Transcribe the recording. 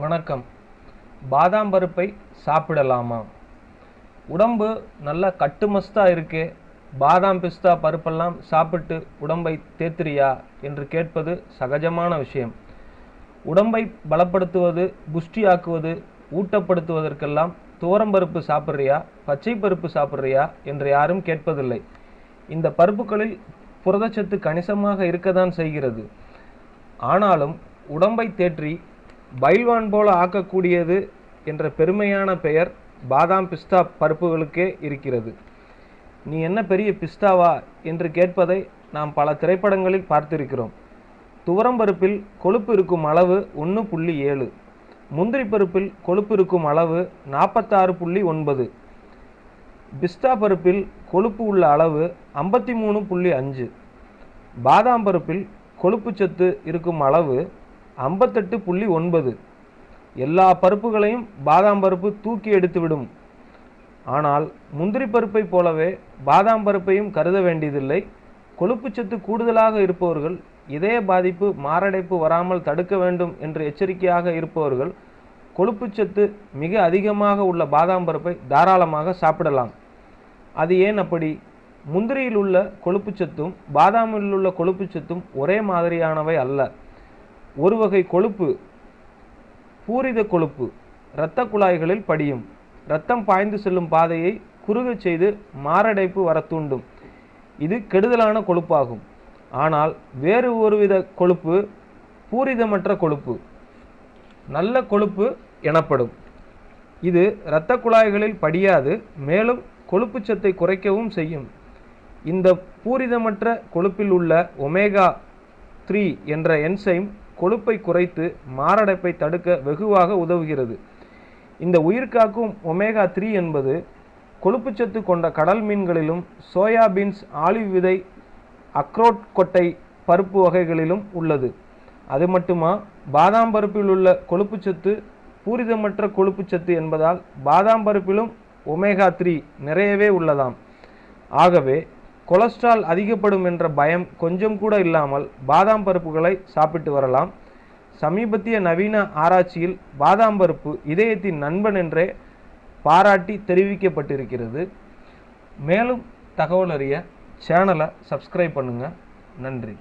வணக்கம். பாதாம் பருப்பை சாப்பிடலாமா? உடம்பு நல்லா கட்டுமஸ்தா இருக்கே பாதாம் பிஸ்தா பருப்பெல்லாம் சாப்பிட்டு உடம்பை தேத்துறியா என்று கேட்பது சகஜமான விஷயம். உடம்பை பலப்படுத்துவது புஷ்டியாக்குவது ஊட்டப்படுத்துவதற்கெல்லாம் துவரம்பருப்பு சாப்பிட்றியா பச்சை பருப்பு சாப்பிட்றியா என்று யாரும் கேட்பதில்லை. இந்த பருப்புகளில் புரதச்சத்து கணிசமாக இருக்கத்தான் செய்கிறது. ஆனாலும் உடம்பை தேற்றி பைல்வான் போல ஆக்கக்கூடியது என்ற பெருமையான பெயர் பாதாம் பிஸ்தா பருப்புகளுக்கே இருக்கிறது. நீ என்ன பெரிய பிஸ்தாவா என்று கேட்பதை நாம் பல திரைப்படங்களில் பார்த்திருக்கிறோம். துவரம்பருப்பில் கொழுப்பு இருக்கும் அளவு ஒன்று புள்ளி ஏழு. முந்திரி பருப்பில் கொழுப்பு இருக்கும் அளவு நாற்பத்தாறு புள்ளி ஒன்பது. பிஸ்தா பருப்பில் கொழுப்பு உள்ள அளவு ஐம்பத்தி மூணு புள்ளி அஞ்சு. பாதாம் பருப்பில் கொழுப்பு சத்து இருக்கும் அளவு ஐம்பத்தெட்டு புள்ளி ஒன்பது. எல்லா பருப்புகளையும் பாதாம் பருப்பு தூக்கி எடுத்துவிடும். ஆனால் முந்திரி பருப்பை போலவே பாதாம் பருப்பையும் கருத வேண்டியதில்லை. கொழுப்புச்சத்து கூடுதலாக இருப்பவர்கள் இதய பாதிப்பு மாரடைப்பு வராமல் தடுக்க வேண்டும் என்று எச்சரிக்கையாக இருப்பவர்கள் கொழுப்புச்சத்து மிக அதிகமாக உள்ள பாதாம் பருப்பை தாராளமாக சாப்பிடலாம். அது ஏன் அப்படி? முந்திரியில் உள்ள கொழுப்புச்சத்தும் பாதாமில் உள்ள கொழுப்புச்சத்தும் ஒரே மாதிரியானவை அல்ல. ஒரு வகை கொழுப்பு பூரித கொழுப்பு இரத்த குழாய்களில் படியும். இரத்தம் பாய்ந்து செல்லும் பாதையை குறுக செய்து மாரடைப்பு வர தூண்டும். இது கெடுதலான கொழுப்பாகும். ஆனால் வேறு ஒருவித கொழுப்பு பூரிதமற்ற கொழுப்பு. நல்ல கொழுப்பு எனப்படும். இது இரத்த குழாய்களில் படியாது மேலும் கொழுப்பு சத்தை குறைக்கவும் செய்யும். இந்த பூரிதமற்ற கொழுப்பில் உள்ள ஒமேகா த்ரீ என்ற என்சைம் கொழுப்பை குறைத்து மாரடைப்பை தடுக்க வெகுவாக உதவுகிறது. இந்த உயிர்காக்கும் ஒமேகா த்ரீ என்பது கொழுப்புச்சத்து கொண்ட கடல் மீன்களிலும் சோயாபீன்ஸ் ஆலிவ் விதை அக்ரோட் கொட்டை பருப்பு வகைகளிலும் உள்ளது. அது மட்டுமா? பாதாம் பருப்பில் உள்ள கொழுப்புச்சத்து பூரிதமற்ற கொழுப்புச்சத்து என்பதால் பாதாம் பருப்பிலும் ஒமேகா த்ரீ நிறையவே உள்ளதாம். ஆகவே கொலஸ்ட்ரால் அதிகப்படும் என்ற பயம் கொஞ்சம் கூட இல்லாமல் பாதாம் பருப்புகளை சாப்பிட்டு வரலாம். சமீபத்திய நவீன ஆராய்ச்சியில் பாதாம் பருப்பு இதயத்தின் நண்பன் என்றே பாராட்டி தெரிவிக்கப்பட்டிருக்கிறது. மேலும் தகவல் அறிய சேனலை சப்ஸ்கிரைப் பண்ணுங்கள் நன்றி.